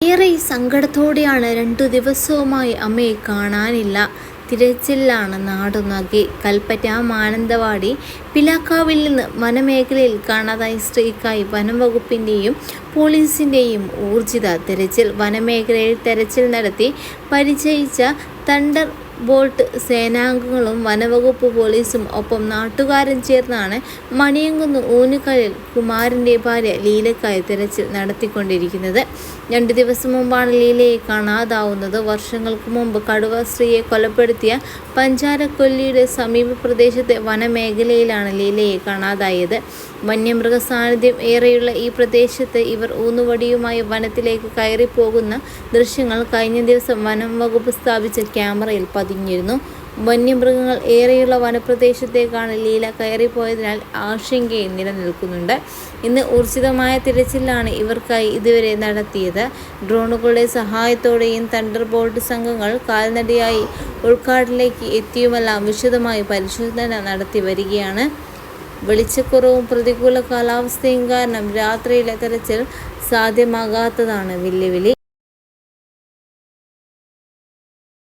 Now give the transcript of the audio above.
ഏറെ സങ്കടത്തോടെയാണ് രണ്ടു ദിവസവുമായി അമ്മയെ കാണാനില്ല. തിരച്ചിലാണ് നാടുനകെ കൽപ്പറ്റ മാനന്തവാടി പിലാക്കാവിൽ നിന്ന് വനമേഖലയിൽ കാണാതായ സ്ത്രീക്കായി വനംവകുപ്പിന്റെയും പോലീസിന്റെയും ഊർജിത തിരച്ചിൽ. വനമേഖലയിൽ തെരച്ചിൽ നടത്തി പരിചയിച്ച തണ്ടർ ബോൾട്ട് സേനാംഗങ്ങളും വനവകുപ്പ് പോലീസും ഒപ്പം നാട്ടുകാരും ചേർന്നാണ് മണിയങ്കുന്ന് ഊനുകലിൽ കുമാരന്റെ ഭാര്യ ലീലക്കായി തിരച്ചിൽ നടത്തിക്കൊണ്ടിരിക്കുന്നത്. രണ്ട് ദിവസം മുമ്പാണ് ലീലയെ കാണാതാവുന്നത്. വർഷങ്ങൾക്ക് മുമ്പ് കടുവ സ്ത്രീയെ കൊലപ്പെടുത്തിയ പഞ്ചാരക്കൊല്ലിയുടെ സമീപ പ്രദേശത്തെ വനമേഖലയിലാണ് ലീലയെ കാണാതായത്. വന്യമൃഗ സാന്നിധ്യം ഏറെയുള്ള ഈ പ്രദേശത്ത് ഇവർ ഊന്നുവടിയുമായി വനത്തിലേക്ക് കയറിപ്പോകുന്ന ദൃശ്യങ്ങൾ കഴിഞ്ഞ ദിവസം വനം വകുപ്പ് സ്ഥാപിച്ച ക്യാമറയിൽ പതിഞ്ഞിരുന്നു. വന്യമൃഗങ്ങൾ ഏറെയുള്ള വനപ്രദേശത്തേക്കാണ് ലീല കയറിപ്പോയതിനാൽ ആശങ്കയും നിലനിൽക്കുന്നുണ്ട്. ഇന്ന് ഊർജിതമായ തിരച്ചിലാണ് ഇവർക്കായി ഇതുവരെ നടത്തിയത്. ഡ്രോണുകളുടെ സഹായത്തോടെയും തണ്ടർ ബോൾട്ട് സംഘങ്ങൾ കാൽനടയായി ഉൾക്കാട്ടിലേക്ക് എത്തിയുമെല്ലാം വിശദമായി പരിശോധന നടത്തി വരികയാണ്. വെളിച്ചക്കുറവും പ്രതികൂല കാലാവസ്ഥയും കാരണം രാത്രിയിലെ തെരച്ചിൽ സാധ്യമാകാത്തതാണ് വെല്ലുവിളി.